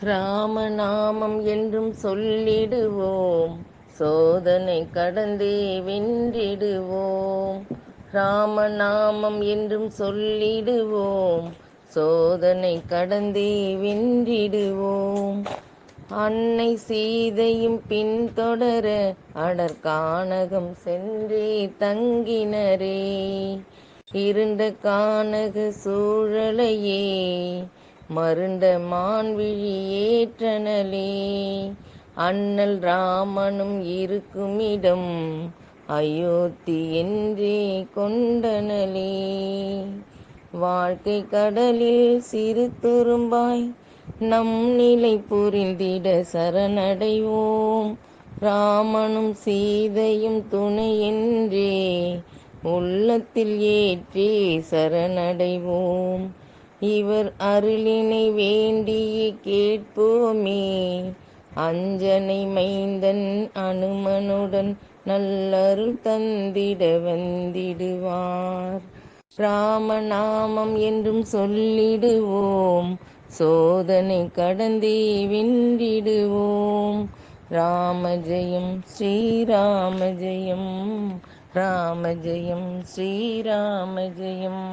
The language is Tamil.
ராமநாமம் என்றும் சொல்லிடுவோம். சோதனை கடந்தே வென்றிடுவோம். ராமநாமம் என்றும் சொல்லிடுவோம். சோதனை கடந்தே வென்றிடுவோம். அன்னை சீதையும் பின்தொடர அடற்கானகம் சென்றே தங்கினரே. இருண்ட கானக சூழலையே மருண்ட மான்விழி ஏற்றனலே. அண்ணல் ராமனும் இருக்குமிடம் அயோத்தி என்றே கொண்டனலே. வாழ்க்கை கடலில் சிறு துரும்பாய் நம் நிலை புரிந்திட சரணடைவோம். ராமனும் சீதையும் துணை என்றே உள்ளத்தில் ஏற்றி சரணடைவோம். இவர் அருளினை வேண்டிய கேட்போமே. அஞ்சனை மைந்தன் அனுமனுடன் நல்லருள் தந்திட வந்திடுவார். ராமநாமம் என்றும் சொல்லிடுவோம். சோதனை கடந்தே வென்றிடுவோம். ராமஜெயம் ஸ்ரீராமஜெயம். ராமஜெயம் ஸ்ரீராமஜெயம்.